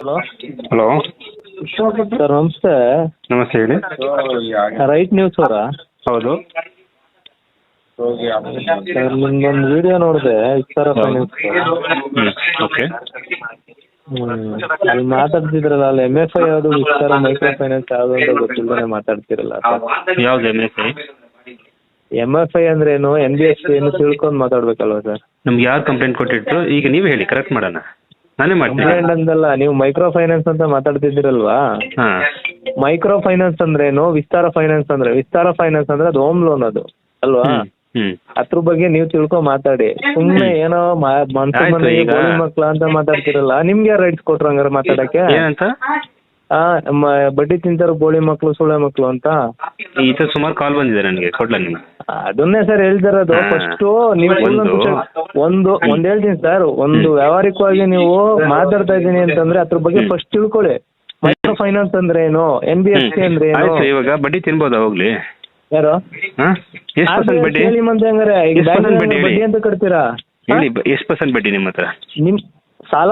Hello hello sir ನಮಸ್ತೆ. ನಮಸ್ತೆ ಹೇಳಿ. ರೈಟ್ ನ್ಯೂಸ್ ಅವರಾ? ಹೌದು. ಸರ್ ನಿಮ್ದೊಂದು ವಿಡಿಯೋ ನೋಡಿದೆ ಫೈನಾನ್ಸ್ ಹ್ಞೂ ಓಕೆ ಅಲ್ಲಿ ಮಾತಾಡ್ತಿದ್ರಲ್ಲ ಅಲ್ಲಿ ಎಂ ಎಫ್ ಐ ಯಾವುದು ವಿಸ್ತಾರ ಮೈಕ್ರೋ ಫೈನಾನ್ಸ್ ಯಾವುದು ಅಂತ ಗೊತ್ತಿಲ್ಲದೆ ಮಾತಾಡ್ತಿರಲ್ಲ. ಯಾವ ಯಾವ್ದು M F I M F I ಅಂದ್ರೆ ಏನು ಎನ್ ಬಿ ಎಫ್ ಸಿ ಏನು ತಿಳ್ಕೊಂಡು ಮಾತಾಡ್ಬೇಕಲ್ವಾ ಸರ್ ನಮ್ಗೆ ಯಾರು ಕಂಪ್ಲೇಂಟ್ ಕೊಟ್ಟಿದ್ರು? ಈಗ ನೀವು ಹೇಳಿ ಕರೆಕ್ಟ್ ಮಾಡೋಣ. ನಾನೇ ಮಾಡ್ತೀನಿ. ಕಂಪ್ಲೇಂಟ್ ಅಂದಲ್ಲ ನೀವು ಮೈಕ್ರೋ ಫೈನಾನ್ಸ್ ಅಂತ ಮಾತಾಡ್ತಿದ್ದೀರಲ್ವಾ? ಹಾಂ. ಮೈಕ್ರೋ ಫೈನಾನ್ಸ್ ಅಂದ್ರೆ ಏನು ವಿಸ್ತಾರ ಫೈನಾನ್ಸ್ ಅಂದ್ರೆ ವಿಸ್ತಾರ ಫೈನಾನ್ಸ್ ಅಂದ್ರೆ ಅದು ಹೋಮ್ ಲೋನ್ ಅದು ಅಲ್ವಾ? ಅದ್ರ ಬಗ್ಗೆ ನೀವು ತಿಳ್ಕೊ ಮಾತಾಡಿ. ಸುಮ್ನೆ ಏನೋ ಮನ್ಸು ಆಯ್ತು, ಈಗ- ಮಕ್ಳ ಅಂತ ಮಾತಾಡ್ತಿರಲ್ಲ ನಿಮ್ಗೆ ರೈಟ್ಸ್ ಕೊಟ್ರು ಹಂಗಾರೆ ಮಾತಾಡಕ್ಕೆ? ಏನಂತ? ಆ ಮ- ಬಡ್ಡಿ ತಿಂತಾರ ಗೋಳಿ ಮಕ್ಳು ಸುಳೆ ಮಕ್ಳು ಅಂತ? ಈ ಸುಮಾರು ಕಾಲ್ ಬಂದಿದೆ ನನಗೆ ಕೊಡ್ಲಾ ನೀವು ಅದನ್ನೇ ಸರ್ ಹೇಳ್ತಿರೋದು. ಫಸ್ಟ್ ನೀವು ಒಂದು- ಒಂದು ಒಂದ್ ಹೇಳ್ತೀನಿ ಸರ್. ಒಂದು ವ್ಯಾವಹಾರಿಕವಾಗಿ ನೀವು ಮಾತಾಡ್ತಾ ಇದ್ದೀನಿ ಅಂತಂದ್ರೆ ಅದ್ರ ಬಗ್ಗೆ. ಫಸ್ಟ್ ತಿಳ್ಕೊಳ್ಳಿ. ಮೈಕ್ರೋ ಫೈನಾನ್ಸ್ ಅಂದ್ರೆ ಏನು? ಎನ್ ಬಿ ಎಫ್ ಸಿ ಅಂದ್ರೆ ಏನು? ಆಯ್ತು ಇವಾಗ ಬಡ್ಡಿ ತಿನ್ಬೋದಾ ಹೋಗ್ಲಿ? ಯಾರು? ಎಷ್ಟು ಪರ್ಸೆಂಟ್ ಬಡ್ಡಿ? ಹೇಳಿ ಮಂತೆ ಹಂಗಾರೆ ಬಡ್ಡಿ ಬಡ್ಡಿ ಅಂತ ಕಟ್ತೀರಾ? ಹೇಳಿ ಎಷ್ಟು ಪರ್ಸೆಂಟ್ ಬಡ್ಡಿ ನಿಮ್ಮ ಹತ್ರ? ನಿಮ್ ಸಾಲ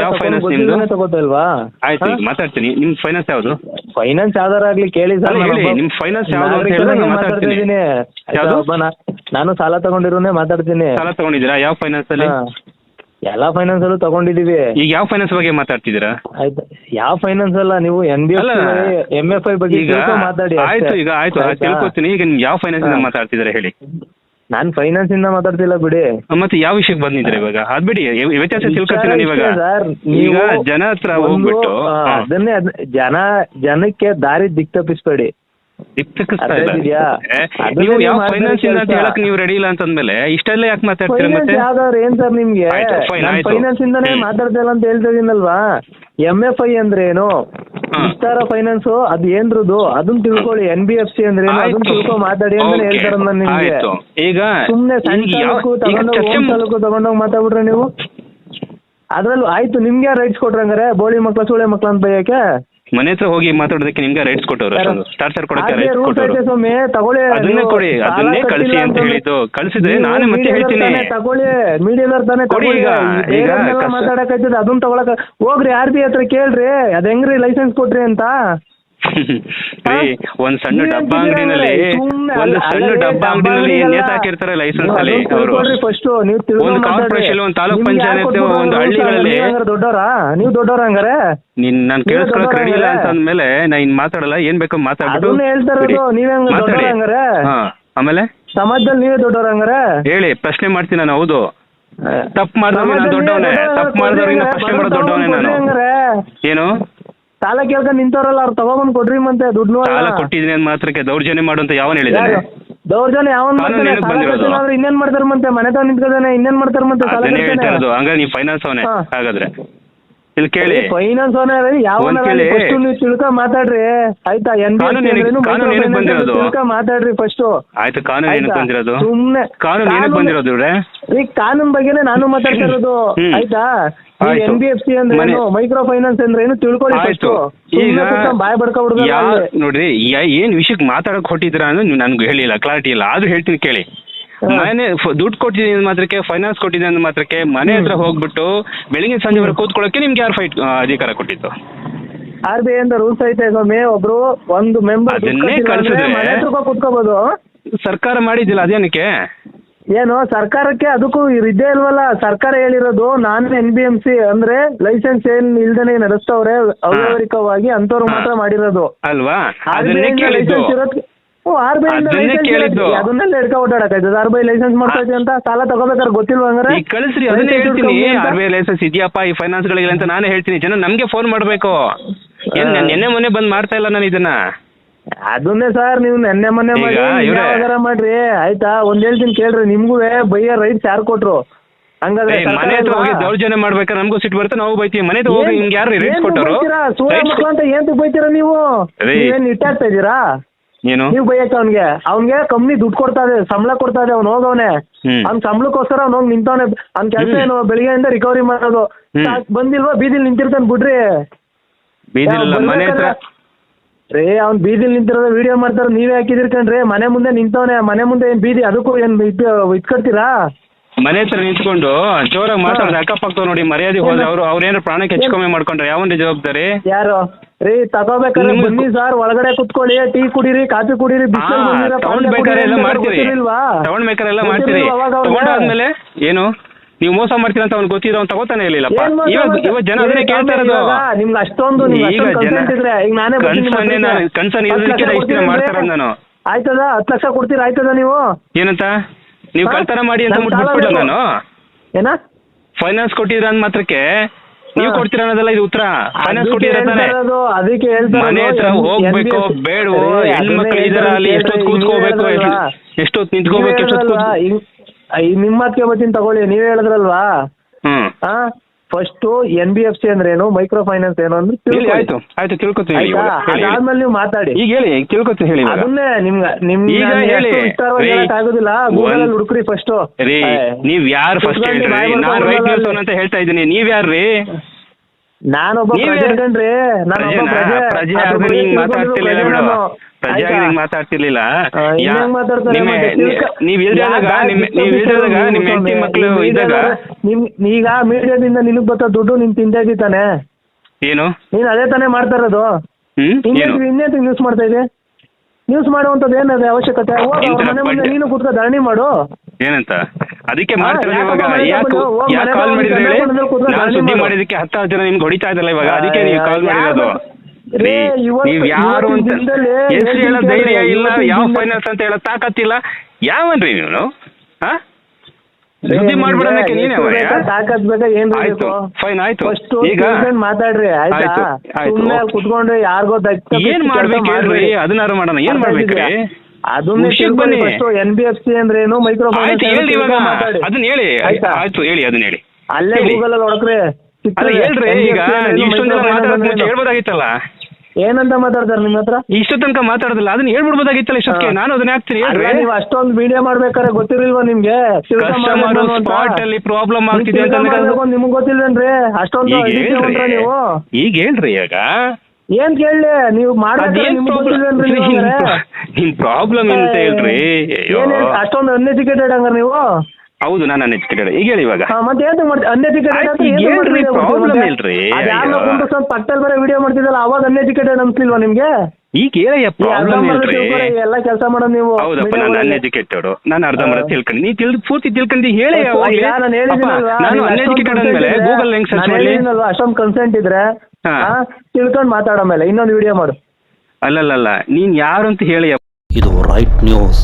ಯಾವ- ಫೈನಾನ್ಸ್ ನಿಮ್ದು? ತಗೋತಾ ಇಲ್ವಾ ಆಯ್ತು ಈಗ ಮಾತಾಡ್ತೀನಿ. ನಿಮ್ ಫೈನಾನ್ಸ್ ಯಾವ್ದು? ಫೈನಾನ್ಸ್ ಯಾವ್ದಾರ ಆಗ್ಲಿ ಕೇಳಿ ಸರ್ ಹೇಳಿ, ನಿಮ್ ಫೈನಾನ್ಸ್ ಯಾವ್ದು ಮಾತಾಡ್ತೀನಿ. ನಾನು ಸಾಲ ತಗೊಂಡಿರೋನೆ ಮಾತಾಡ್ತೀನಿ. ಸಾಲ ತಗೊಂಡಿದ್ದೀರಾ? ಯಾವ ಫೈನಾನ್ಸ್ ಅಲ್ಲಿ. ಎಲ್ಲಾ ಫೈನಾನ್ಸ್ ಅಲ್ಲೂ ತಗೊಂಡಿದೀವಿ ಈಗ ಯಾವ ಫೈನಾನ್ಸ್ ಬಗ್ಗೆ ಮಾತಾಡ್ತಿದ್ದೀರಾ? ಆಯ್ತು ಯಾವ ಫೈನಾನ್ಸ್ ಅಲ್ಲ ನೀವು N B M F I ಬಗ್ಗೆ ಈಗ ಮಾತಾಡಿ ಆಯ್ತು ಈಗ ಆಯ್ತು ತಿಳ್ಕೊತೀನಿ. ಈಗ ಯಾವ ಫೈನಾನ್ಸ್. ಮಾತಾಡ್ತಿದ್ದೀರಾ ಹೇಳಿ. ನಾನ್ ಫೈನಾನ್ಸ್ ಇಂದ ಮಾತಾಡ್ತಿಲ್ಲ ಬಿಡಿ. ಮತ್ತೆ ಯಾವ ವಿಷಯಕ್ಕೆ ಬಂದಿದ್ರೆ ಇವಾಗ? ಅದ್ ಬಿಡಿ ವ್ಯತ್ಯಾಸ ತಿಳ್ಕೊತೀನಿ ನಾನು ಇವಾಗ. ಇಷ್ಟೇ ಸರ್, ಈಗ ನೀವು ಜನ ಹತ್ರ ಒಂದು, ಹೋಗ್ಬಿಟ್ಟು ಆ, ಅದನ್ನೇ ಅದ್- ಜನ ಜನಕ್ಕೆ ದಾರಿ ದಿಕ್ ತಪ್ಪಿಸ್ಬೇಡಿ ಅರ್ಥ ಇದೆಯಾ? ಅದನ್ನೇ ನೀವು ನೀವು ಯಾವ ಮಾಡ್ತಾ ಫೈನಾನ್ಸ್ ಇಂದ ಅಂತ ಕೆಲ್ಸ. ಹೇಳಕ್ ನೀವು ರೆಡಿ ಇಲ್ಲ ಅಂತಂದ್ಮೇಲೆ ಇಷ್ಟೆಲ್ಲ ಯಾಕೆ ಮಾತಾಡ್ತೀರಾ ಫೈನಾನ್ಸ್ ಮತ್ತೆ? ಯಾವ್ದಾದ್ರು ಏನ್ ಸರ್ ನಿಮ್ಗೆ? ಆಯ್ತು, fine, ಆಯ್ತು. ಫೈನಾನ್ಸ್ ಇಂದಾನೇ ಮಾತಾಡ್ತಿಲ್ಲ ಅಂತ ಹೇಳ್ತಾ ಇದೀನಲ್ವಾ? ಎಂ ಎಫ್ ಐ ಅಂದ್ರೆ ಏನು. ವಿಸ್ತಾರ ಫೈನಾನ್ಸ್ ಅದ್ ಏನ್ರದು ಅದನ್ನ ತಿಳ್ಕೊಳ್ಳಿ ಎನ್ ಬಿ ಎಫ್ ಸಿ ಅಂದ್ರೆ ಏನು? ಅದನ್ನ ಆಯ್ತು. ತಿಳ್ಕೊ ಮಾತಾಡಿ ಅಂತ Okay. ಹೇಳ್ತಾರ ನಾನು ನಿಮ್ಗೆ. ಆಯ್ತು. ಈಗ ಸುಮ್ನೆ ಸಣ್ಣ ಈಗ ಯಾವ- ತಾಲೂಕು ಈಗ ತಗೊಂಡೋಗಿ ಚರ್ಚೆ ಮು- ತಾಲೂಕು ತಗೊಂಡೋಗಿ ಮಾತಾಡ್ಬಿಟ್ರೆ ನೀವು? ಅದ್ರಲ್ಲೂ ಆಯ್ತು ನಿಮ್ಗೆ ರೈಟ್ಸ್ ಕೊಟ್ರಂಗಾರೆ ಬೋಳಿ ಮಕ್ಳ ಸೂಳೆ ಮಕ್ಳ ಅಂತ ಬೈಯಕ್ಕೆ? ಮನೆ ಹತ್ರ ಹೋಗಿ ಮಾತಾಡೋದಕ್ಕೆ ನಿಮ್ಗೆ ರೈಟ್ಸ್ ಕೊಟ್ಟವ್ರು ಅಷ್ಟೊಂದು ಟಾರ್ಚರ್ ಕೊಡಕ್ಕೆ ರೈಟ್ಸ್ ಕೊಟ್ಟವ್ರು. ಐತೆ ಸ್ವಾಮಿ ತಗೊಳ್ಳಿ ಅದನ್ನೇ ನೀವು ಕೊಡಿ, ಸಾಲ ಅದನ್ನೇ ಕಟ್ಟಿಲ್ಲ ಕಳ್ಸಿ ಅಂತ ಅಂತಂದ್ರೆ- ಹೇಳಿದ್ದು. ಕಳ್ಸಿದ್ರೆ ನೀವು ನಾನೇ ಮತ್ತೆ ಹೇಳ್ತೀನಿ. ತಾನೇ ತಗೊಳ್ಳಿ ಮೀಡಿಯಾದವ್ರು ತಾನೇ ಕೊಡಿ ತಗೊಳ್ಳಿ. ಈಗ, ಈಗ ಮಾತಾಡಕ್ ಮಾತಾಡಕತ್ತಿದ್ರೆ ಅದನ್ನ ತಗೊಳಕ ಹೋಗ್ರಿ ಆರ್ ಬಿ ಹತ್ರ ಕೇಳ್ರಿ ಅದ್ ಹೆಂಗ್ರಿ ಲೈಸೆನ್ಸ್ ಕೊಟ್ರಿ ಅಂತ? ರೀ ಒಂದ್ ಸಣ್ಣ ಡಬ್ಬ ಅಂಗಡಿನಲ್ಲಿ ಒಂದ್ ಸಣ್ಣ ಡಬ್ಬ ಅಂಗಡಿನಲ್ಲಿ. ನೇತಾಕಿರ್ತಾರೆ ಲೈಸೆನ್ಸ್ ಅಲ್ಲಿ ಅವರು? ಫಸ್ಟ್ ನೀವು ಒಂದು. ಕಾರ್ಪೊರೇಷನ್ ಒಂದು ತಾಲೂಕ್ ಪಂಚಾಯತ್ ಒಂದು ಹಳ್ಳಿಗಳಲ್ಲಿ ದೊಡ್ಡೋರಾ ನೀವು ದೊಡ್ಡವರ ಹಂಗಾರೆ? ನಿನ್ ನಾನು ಕೇಳಿಸ್ಕೊಳಕ್ ರೆಡಿ ಇಲ್ಲ ಅಂತ ದೊಡ್ಡವ್ರೇ. ಅಂದ್ಮೇಲೆ ನಾ ಇನ್ ಮಾತಾಡಲ್ಲ ಏನ್ ಬೇಕೋ ಮಾತಾಡ್ಬಿಟ್ಟು ಮಾತಾಡಿ. ಆಮೇಲೆ? ಸಮಾಜದಲ್ಲಿ ನೀವೇ ದೊಡ್ಡವರ ಹಂಗಾರೆ? ಹೇಳಿ ಪ್ರಶ್ನೆ ಮಾಡ್ತೀನಿ ನಾನು ಹೌದು. ತಪ್ಪು ಮಾಡಿದವ್ರಿಗೆ ನಾನು ದೊಡ್ಡವನೇ ತಪ್ಪು ಮಾಡಿದವ್ರಿಗೆ ಪ್ರಶ್ನೆ ಮಾಡೋ ಮಾಡೋದು ದೊಡ್ಡವನೇ ನಾನು. ಏನು? ಸಾಲ ಕೇಳ್ಕೊಂಡ್ ನಿಂತವ್ರಲ್ಲ ಅವ್ರು ತಗೊಂಬಂದ್ ಕೊಡ್ರಿ ಮತ್ತೆ ದುಡ್ಡು ಸಾಲ ಕೊಟ್ಟಿದ್ದೀನಿ ಅಂದ್ ಮಾತ್ರಕ್ಕೆ ದೌರ್ಜನ್ಯ ಮಾಡು ಅಂತ ಯಾವನ್ ಹೇಳಿದಾನೆ? ದೌರ್ಜನ್ಯ ಯಾವನ್ ಕಾನೂನು ಮಾಡ್ತಾನೆ? ಏನಕ್ಕೆ ಸಾಲ ಬಂದಿರೋದು? ಕಟ್ಟಿಲ್ಲ ಅಂದ್ರೆ ಇನ್ನೇನ್ ಮಾಡ್ತಾರೆ ಮತ್ತೆ? ಮನೆ ತಗೊಂಡ್ ನಿಂತ್ಕೊಂಡ್ ಇನ್ನೇನ್ ಮಾಡ್ತಾರೆ ಮತ್ತೆ? ಸಾಲ ಅದನ್ನೇ ಹೇಳ್ತಾ ಕಟ್ತಾನೆ ಇರೋದು. ಹಂಗಾರೆ ನೀವು ಫೈನಾನ್ಸ್ ಅವನೇ ಹಾಗಾದ್ರೆ. ಇಲ್ಲಿ ಕೇಳಿ. ಫೈನಾನ್ಸ್ ಯಾವ ಒಂದ್ ಕೇಳಿ. ಫಸ್ಟ್ ನೀವು ತಿಳ್ಕೊ ಮಾತಾಡ್ರಿ. ಆಯ್ತಾ ಕಾನೂನು ಏನಕ್ಕೆ- ಕಾನೂನು ಏನಕ್ಕೆ ಬಂದಿರೋದು? ತಿಳ್ಕೊ ಮಾತಾಡ್ರಿ ಫಸ್ಟ್ ಆಯ್ತು ಕಾನೂನು ಏನಕ್ಕೆ ಬಂದಿರೋದು? ಸುಮ್ನೆ ಕಾನೂನು ಏನಕ್ಕೆ ಬಂದಿರೋದು ಇವ್ರೆ? ಈ ಕಾನೂನ್ ಬಗ್ಗೆನೇ ನಾನು ಮಾತಾಡ್ತಾ ಇರೋದು. ಹ್ಮ್. ಆಯ್ತಾ? ಆಯ್ತು. ಎನ್ ಬಿ ಎಫ್ ಸಿ ಅಂದ್ರೆ ಮನೆ- ಏನು? ಮೈಕ್ರೋ ಫೈನಾನ್ಸ್ ಅಂದ್ರೆ ಏನು? ತಿಳ್ಕೊಳ್ಳಿ ಫಸ್ಟ್ ಆಯ್ತು ಈಗ ಬಾಯ್ ಬಡ್ಕೊಬಿಡ್ಬೇಕು ಯಾ ನೋಡ್ರಿ ಯಾ- ಏನ್ ವಿಷಯಕ್ಕೆ ಮಾತಾಡಕ್ ಹೊಟ್ಟಿದ್ರ ಅಂದ್ರೆ ನೀವು ನನ್ಗೆ ಹೇಳಿಲ್ಲ ಕ್ಲಾರಿಟಿ ಇಲ್ಲ. ಆದ್ರೂ ಹೇಳ್ತೀನಿ ಕೇಳಿ. ಮನೆ ದುಡ್ಡು ಕೊಟ್ಟಿದ್ದೀನಿ ಅಂದ್ ಮಾತ್ರಕ್ಕೆ ಫೈನಾನ್ಸ್ ಕೊಟ್ಟಿದ್ದೀನಿ ಅಂದ್ ಮಾತ್ರಕ್ಕೆ ಮನೆ ಹತ್ರ ಹೋಗ್ಬಿಟ್ಟು ಬೆಳಿಗ್ಗೆ ಸಂಜೆ ಸಂಜೆವರೆಗೆ ಕೂತ್ಕೊಳ್ಳೋಕೆ ನಿಮ್ಗೆ ಯಾರು ಫೈಟ್ ಅಧಿಕಾರ ಕೊಟ್ಟಿತ್ತು ಆರ್ ಬಿ ಐ ಅಂತ ರೂಲ್ಸ್ ಐತೆ ಸ್ವಾಮಿ ಒಬ್ರು ಒಂದು ಮೆಂಬರ್ ಅದನ್ನೇ ಕಳ್ಸಿದ್ರೆ- ಕುತ್ಕೋಬಹುದು ಸರ್ಕಾರ ಮಾಡಿದ್ದಿಲ್ಲ ಅದೇನಕ್ಕೆ? ಏನು ಸರ್ಕಾರಕ್ಕೆ ಅದಕ್ಕೂ ಇದೇ ಇಲ್ವಲ್ಲ ಸರ್ಕಾರ ಹೇಳಿರೋದು non N B M C ಅಂದ್ರೆ ಲೈಸೆನ್ಸ್ ಏನ್ ಇಲ್ದನೆ ನಡೆಸ್ತವ್ರೆ ಅವ್ಯವಹಾರಿಕವಾಗಿ ಅಂತವ್ರು. ಮಾತ್ರ ಮಾಡಿರೋದು. ಅಲ್ವಾ? ಅದನ್ನೇ ಕೇಳಿದ್ದು. ಆರ್ ಬಿ ಐ ಅದನ್ನೇ ಕೇಳಿದ್ದು. ಅದನ್ನೆಲ್ಲ ಹಿಡ್ಕೊ ಓಡಾಡಕ್ಕಾಯ್ತದ ಆರ್ ಬಿ ಐ ಲೈಸೆನ್ಸ್ ಮಾಡ್ತೈತೆ ಅಂತ ಸಾಲ ತಗೋಬೇಕಾದ್ರೆ ಗೊತ್ತಿಲ್ವಾ ಹಂಗಾರೆ? ಈಗ ಕಳಿಸ್ರಿ ಅದನ್ನೇ ಹೇಳ್ತೀನಿ. company ಅಂತ? ಆರ್ ಬಿ ಐ ಲೈಸೆನ್ಸ್ ಇದೆಯಪ್ಪ ಈ ಫೈನಾನ್ಸ್ ಗಳಿಗೆ ಅಂತ ನಾನೇ ಹೇಳ್ತೀನಿ. ಜನ ನಮ್ಗೆ ಫೋನ್ ಮಾಡ್ಬೇಕು. ಏನ್ ಹಾ. ನೆನ್ನೆ ಮೊನ್ನೆ ಬಂದ್ ಮಾಡ್ತಾ ಇಲ್ಲ ನಾನು ಇದನ್ನ. ಅದನ್ನೇ ಸರ್ ನೀವು ನೆನ್ನೆ ಮೊನ್ನೆ ಈಗ ಮಾಡಿ ಇವ್ರೇ- ಯಾವಾಗಾರ ಮಾಡ್ರಿ? ಆಯ್ತಾ? ಒಂದ್ ಹೇಳ್ತೀನಿ ಕೇಳ್ರಿ. ನಿಮ್ಗೂ ಬೈಯ ರೈಟ್ಸ್ ಯಾರು ಕೊಟ್ರು? ಹಂಗಾದ್ರೆ ಏ, ಮನೆ ಹತ್ರ ಹೋಗಿ ದೌರ್ಜನ್ಯ ಮಾಡ್ಬೇಕಾದ್ರೆ ನಮಗೂ ಸಿಟ್ಟು ಬರುತ್ತೆ ನಾವು ಬೈತೀವಿ. ಮನೆ ಹತ್ರ ಹೋಗಿ ಹಿಂಗ್ ಯಾರು ರೇಟ್ಸ್ ಕೊಟ್ಟರು? ಸೂರ್ಯ ಮಕ್ಳು ಅಂತ ಏನ್ ಬೈತೀರಾ ನೀವು? ಅದೇ. ನೀವೇನ್ ಇಟ್ಟಾಗ್ತಾ ಇದೀರಾ ಏನು? ನೀವ್ ಬೈಯಕ್ಕೆ ಅವ್ನಿಗೆ. ಅವ್ನ್ಗೆ ಕಂಪ್ನಿ ದುಡ್ಡು ಕೊಡ್ತಾ ಇದೆ ಸಂಬಳ ಕೊಡ್ತಾ ಇದೆ ಅವ್ನ್ ಹೋಗವನೆ. ಹ್ಮ್. ಅವ್ನ್ ಸಂಬಳಕ್ಕೋಸ್ಕರ ಅವ್ನು ಹೋಗಿ ನಿಂತವನೆ. ಅವ್ನ್ ಕೆಲ್ಸ ಏನು ಬೆಳಿಗ್ಗೆಯಿಂದ ರಿಕವರಿ ಮಾಡೋದು. ಹ್ಮ್. ಸಾಕ್ ಬಂದಿಲ್ವಾ ಬೀದಿಲ್ ನಿಂತಿರ್ತಾನೆ ಬಿಡ್ರಿ. ಬೀದಿಲ್ಲ ಮನೆ ಹತ್ರ. ರೇ ಅವ್ನ್ ಬೀದಿಲ್ ನಿಂತಿರೋದು ವಿಡಿಯೋ ಮಾಡ್ತಾರ ನೀವೇ ಹಾಕಿದಿರ್ ಕಣ್ರಿ ಮನೆ ಮುಂದೆ ನಿಂತವನೆ ಮನೆ ಮುಂದೆ ಏನ್ ಬೀದಿ ಅದಕ್ಕೂ ಏನ್ ಇದ್ ಕಟ್ತೀರಾ ಮನೆ ಹತ್ರ ನಿಂತ್ಕೊಂಡು ಜೋರಾಗಿ ಮಾತಾಡಿದ ಅಕ್ಕಪಕ್ಕ ನೋಡಿ ಮರ್ಯಾದೆ ಹೋದ್ರೆ ಅವ್ರು ಅವ್ರೇನು ಪ್ರಾಣಕ್ಕೆ ಹೆಚ್ಚು ಕಮ್ಮಿ ಮಾಡ್ಕೊಂಡ್ರೆ? ಯಾವನ್ರಿ ಜವಾಬ್ದಾರಿ? ಯಾರು? ರೀ ತಗೋಬೇಕಾದ್ರೆ ನಿಮ್ಗೆ ಬನ್ನಿ ಸರ್ ಒಳಗಡೆ ಕುತ್ಕೊಳ್ಳಿ ಟೀ ಕುಡೀರಿ ಕಾಫಿ ಕುಡೀರಿ ಬಂದಿರ ಎಲ್ಲ ಮಾಡ್ತೀರಿ. ಎಲ್ಲ ಮಾಡ್ತೀರಿ. ತಗೊಂಡಾದ್ಮೇಲೆ ಏನು? ನೀವು ಮೋಸ ಮಾಡ್ತೀರ ಅಂತ ಅವ್ನು ಗೊತ್ತಿರೋ ಅವ್ನು ತಗೋತಾನೆ ಇರ್ಲಿಲ್ಲಪ್ಪ. ಇವಾಗ ಇವಾಗ ಜನ ಅದನ್ನೇ ಕೇಳ್ತಾ ಇರೋದು. ನಿಮ್ಗೆ ಅಷ್ಟೊಂದು ನಿಮ್ಗೆ ಈಗ ಅಷ್ಟೊಂದು ಜನ consent ಇದ್ರೆ ಈಗ ನಾನೇ ಬರ್ತೀನಿ ನಿಮ್ಮ. ನಾನು- ಕನ್ಸನ್ ಹತ್ತು ಇರೋದಕ್ಕೆ ಲಕ್ಷ ಇಷ್ಟು ದಿನ ಕೊಡ್ತೀರಾ ಮಾಡ್ತಾ ಇರೋದು ನಾನು. ಆಯ್ತದ? ಹತ್ತು ಲಕ್ಷ ಕೊಡ್ತೀರಾ? ಆಯ್ತದ ನೀವು? ಏನಂತ? ನೀವು ಹಾ? ಕಳ್ತನ ಮಾಡಿ ಅಂತ ಬೇಕು. ನಾನು? ಏನ? ಫೈನಾನ್ಸ್ ಕೊಟ್ಟಿದ್ರ ಅಂದ್ ಮಾತ್ರಕ್ಕೆ ನೀವು. ಕೊಡ್ತೀರ ಅನ್ನೋದಲ್ಲ ಇದು ಉತ್ತರ. ಫೈನಾನ್ಸ್ ತಾನೆ? ಅದಕ್ಕೆ ಹೇಳ್ತಾರೆ ಮನೆ ಹತ್ರ ಹೋಗ್ಬೇಕು ಬೇಡು ಬೇಡವೋ ಹೆಣ್ಮಕ್ಳು ಇದಾರ ಅಲ್ಲಿ ಎಷ್ಟೊತ್ತು ಕೂತ್ಕೋಬೇಕು ಎಷ್ಟೊತ್ತು ನಿಂತ್ಕೋಬೇಕು ಎಷ್ಟೊತ್ತು ನಿಮ್ಮ ಹತ್ರ ಬರ್ತೀನಿ ತಗೊಳ್ಳಿ ನೀವೇ ಹೇಳಿದ್ರಲ್ವಾ? ಹ್ಮ್. ಹಾ first N B F C ಅಂದ್ರೆ ಏನು? ಮೈಕ್ರೋ ಫೈನಾನ್ಸ್ ಏನು ಅಂದ್ರೆ ತಿಳ್ಕೊಳ್ಳಿ. ಆಯ್ತು. ಆಯ್ತು ತಿಳ್ಕೊತೀನಿ. ಹೇಳಿ ಆಯ್ತಾ? ಇವಾಗ. ಹೇಳಿ, ಹೇಳಿ. ಅದಾದ್ಮೇಲೆ ನೀವು ಮಾತಾಡಿ. ಈಗ ಹೇಳಿ ಈಗ ತಿಳ್ಕೊತೀನಿ ಹೇಳಿ ಇವಾಗ. ಅದನ್ನೇ ನಿಮ್ಗ ನಿಮ್ಗೆ ಈಗ ಹೇಳಿ. ರೀ, ಆಗುದಿಲ್ಲ? ಗೂಗಲ್ ಅಲ್ಲಿ ಹುಡುಕ್ರಿ ಫಸ್ಟ್ ರೀ ನೀವ್ ಯಾರು ಫಸ್ಟ್ ಹೇಳ್ರಿ? ನಾನ್ ರೈಟ್ ನ್ಯೂಸ್ ಅಂತ ಹೇಳ್ತಾ ಇದ್ದೀನಿ. ನೀವ್ ಯಾರ್ರಿ ನಾನೊಬ್ಬ ನೀವೇ- ಪ್ರಜೆ ಕಣ್ರಿ ನಾನೊಬ್ಬ ಪ್ರಜೆನಾ? ಪ್ರಜೆ. ಪ್ರಜೆ ಅದ್ರ ಆದ್ರೆ ಬಗ್ಗೆ ಹಿಂಗ್ ತಿಳ್ಕೊಂಡಿರೋ ಮಾತಾಡ್ತಿರ್ಲಿಲ್ಲ ಪ್ರಜೆ ಬಿಡು. ನಾನು. ಮಾತಾಡ್ತಿರ್ಲಿಲ್ಲ. ಆ, ಇನ್ನ ಯಾ- ಹೆಂಗ್ ಮಾತಾಡ್ತಾರೆ ನಿಮ್ಮ ಮತ್ತೆ? ತಿಳ್ಕ- ನೀವ್ ಇಲ್ದಾಗ ಯಾ- ನಿಮ್ ನೀವ್ ಇಲ್ದಾಗ ನೀವು ನಿಮ್ ಹೆಂಡತಿ ಸ್ವಾಮಿ, ಮಕ್ಳು ಇದ್ದಾಗ ನಿಮ್ ಈಗ ಮೀಡಿಯಾದಿಂದ ನಿನಗ್ ಬತ್ತ ದುಡ್ಡು ನಿನ್ ತಿಂದಾಗಿ ತಾನೆ? ಏನು? ನೀನ್ ಅದೇ ತಾನೇ ಮಾಡ್ತಾ ಇರೋದು? ಹ್ಮ್ ಏನು? ಇನ್ನೇನ್ ಇನ್ನೇನ್ ನ್ಯೂಸ್ ಮಾಡ್ತಾ ಇದೆ ನ್ಯೂಸ್ ಮಾಡುವಂತದ್ದು ಏನದೆ ಅವಶ್ಯಕತೆ? ಓ ಅವ್ರ ಮನೆ ಮುಂದೆ ನೀನು ಕುತ್ಕೋ ಧರಣಿ ಮಾಡು. ಏನಂತ? ಅದಕ್ಕೆ ಹಾ, ಮಾಡ್ತಿರೋದು ಯಾಕಪ್ಪ ಇವಾಗ ಮನೆಗೆ ಯಾಕೆ ಬಂದು ಹೋಗ್ ಯಾಕೆ ಮನೆಗೆ ಕಾಲ್ ಬಂದು ಮಾಡಿದ್ರೆ ಗಂಡ ಹೇಳಿ ಬಂದು ಕೂತ್ಕೊಂಡು ನಾನು ಗಾಳಿ ಸುದ್ದಿ ಮಾಡು. ಮಾಡಿದಕ್ಕೆ ಹತ್ತಾರು ಜನ ನಿಮ್ಗೆ ಹೊಡಿತಾ ಇದ್ದಲ್ಲ ಇವಾಗ. ಅದಕ್ಕೆ ನೀವು ಕಾಲ್ ಮಾಡಿರೋದು. ನೀವ್ ಯಾರು ಅಂತ ಎಷ್ಟು ಹೇಳೋ ಧೈರ್ಯ ಇಲ್ಲ ಯಾವ ಫೈನಾನ್ಸ್ ಅಂತ ಹೇಳೋ ತಾಕತ್ತಿಲ್ಲ. ಯಾವನ್ರಿ ನೀವು ಹಾ? ಸುದ್ದಿ ಮಾಡ್ಬಿಡೋದಕ್ಕೆ ನೀನೇ ಆಯ್ತು ಫೈನ್ ಆಯ್ತು. ಈಗ ಮಾತಾಡ್ರಿ ಆಯ್ತಾ? ಆಯ್ತು, ಆಯ್ತು. ಸುಮ್ನೆ ಅಲ್ಲಿ ಕುತ್ಕೊಂಡು ಯಾರಿಗೋ ಏನ್ ಮಾಡ್ಬೇಕು ಹೇಳ್ರಿ? ಅದನ್ನಾರು ಮಾಡೋಣ. ಏನ್ ಮಾಡ್ಬೇಕ್ರಿ? ಅದನ್ನೇ ಬನ್ನಿ. ಎನ್ ಬಿ ಎಫ್ ಸಿ ಅಂದ್ರೆ ಏನು ಮೈಕ್ರೋ ಆಯ್ತು ಹೇಳಿ ಇವಾಗ. ಅದನ್ನ ಹೇಳಿ ಆಯ್ತು? ಹೇಳಿ ಅದನ್ನ ಹೇಳಿ. ಅಲ್ಲೇ ಗೂಗಲ್ ಅಲ್ಲಿ ಹೊಡಕ್ರಿ ಅಲ್ಲ ಹೇಳ್ರಿ ಈಗ ಇಷ್ಟೊಂದೆಲ್ಲ ಮಾತಾಡೋದ್ ಮುಂಚೆ ಹೇಳ್ಬೋದಾಗಿತ್ತಲ್ಲ. ಏನಂತ ಮಾತಾಡ್ತಾರೆ ನಿಮ್ಮ ಹತ್ರ? ಇಷ್ಟು ತನಕ ಮಾತಾಡೋದಿಲ್ಲ. ಅದನ್ನ ಹೇಳ್ಬಿಡ್ಬೋದಾಗಿತ್ತಲ್ಲ ಇಷ್ಟಕ್ಕೆ. ನಾನು ಅದನ್ನ ಹಾಕ್ತೀನಿ. ಅಲ್ಲ, ಹೇಳ್ರಿ ನೀವು ಅಷ್ಟೊಂದು ಮೀಡಿಯಾ ಮಾಡ್ಬೇಕಾದ್ರೆ ಗೊತ್ತಿರಲಿಲ್ವಾ ನಿಮ್ಗೆ? ತಿಳ್ಕೊಂಡ್ ಕಸ್ಟಮರ್ ಮಾಡ್ಬೇಕು ಅಂತ. ಸ್ಪಾಟ್ ಅಲ್ಲಿ ಪ್ರಾಬ್ಲಮ್ ನೀವು ಆಗ್ತಿದೆ ಅಂತ ಮಾಡ್ಬೇಕು ಅಂತ ನಿಮ್ಗ್ ಗೊತ್ತಿಲ್ವೇನ್ರಿ? ಅಷ್ಟೊಂದು ಈಗ ಇದಕ್ಕೆ ಹೇಳ್ರಿ. ಹೊಂಟ್ರಾ ನೀವು. ಈಗ ಹೇಳ್ರಿ ಈಗ. ಏನ್ ಕೇಳಿ ನೀವು ಮಾಡ್ಬೇಕಾದ್ರೆ ಅದೇನ್ ನಿಮ್ಗ್ ಪ್ರಾಬ್ಲಮ್ ಗೊತ್ತಿಲ್ವೇನ್ರಿ ನೀವು ಹಂಗಾರೆ? ಪ್ರಾಬ್ಲಮ್ ಎಂತ ಹೇಳ್ರಿ? ಅಯ್ಯೋ ಏನ್ ಹೇಳ್- ಅಷ್ಟೊಂದು ಅನ್ಎಜುಕೇಟೆಡ್ ಹಂಗಾರೆ ನೀವು. ಹೌದು ನಾನು ಅನ್ಎಜುಕೇಟೆಡ್ ಈಗ ಹೇಳಿ ಇವಾಗ. ಹಾ, ಮತ್ತೆ ಏನ್ ಮಾಡ್ತೀವಿ ಅನ್ಎಜುಕೇಟೆಡ್ ಆಯ್ತು, ಈಗ ಹೇಳ್ರಿ, problem ಇಲ್ರಿ. ಅಯ್ಯೋ. ಪಕ್ಕದಲ್ಲಿ ಬರೋ ವಿಡಿಯೋ ಮಾಡ್ತಿದ್ದಲ್ಲ ಅವಾಗ ಅನ್ಎಜುಕೇಟೆಡ್ ಅನ್ಸ್ಲಿಲ್ವಾ ನಿಮ್ಗೆ? ಈಗ ಹೇಳಯ್ಯ ಪ್ರಾಬ್ಲಮ್ ಇಲ್ರಿ. ಎಲ್ಲ ಕೆಲಸ ಮಾಡೋದು ನೀವು ಹೌದಪ್ಪ ನಾನು. ಅನ್ಎಜುಕೇಟೆಡ್ ನಾನು ಅರ್ಧ ಮರ ತಿಳ್ಕೊಂಡು. ನೀ ತಿಳ್ದು ಪೂರ್ತಿ ತಿಳ್ಕೊಂಡು ಹೇಳಿ ನಾನು ಅಪ್ಪ, ನಾನು ಅನ್ಎಜುಕೇಟೆಡ್ ಅಂದ್ಮೇಲೆ ಗೂಗಲ್ ಹೆಂಗ್ ಸರ್ಚ್ ಮಾಡಲಿ? ಅಷ್ಟೊಂದು ಕನ್ಸೆಂಟ್ ಇದ್ರೆ ಹಾ. ಹಾ, ತಿಳ್ಕೊಂಡ್ ಮಾತಾಡೋ ಮೇಲೆ. ಇನ್ನೊಂದು ವಿಡಿಯೋ ಮಾಡು. ಅಲ್ಲಲ್ಲಲ್ಲ ನೀನ್ ಯಾರು ಅಂತ ಹೇಳಿ ಇದು ರೈಟ್ ನ್ಯೂಸ್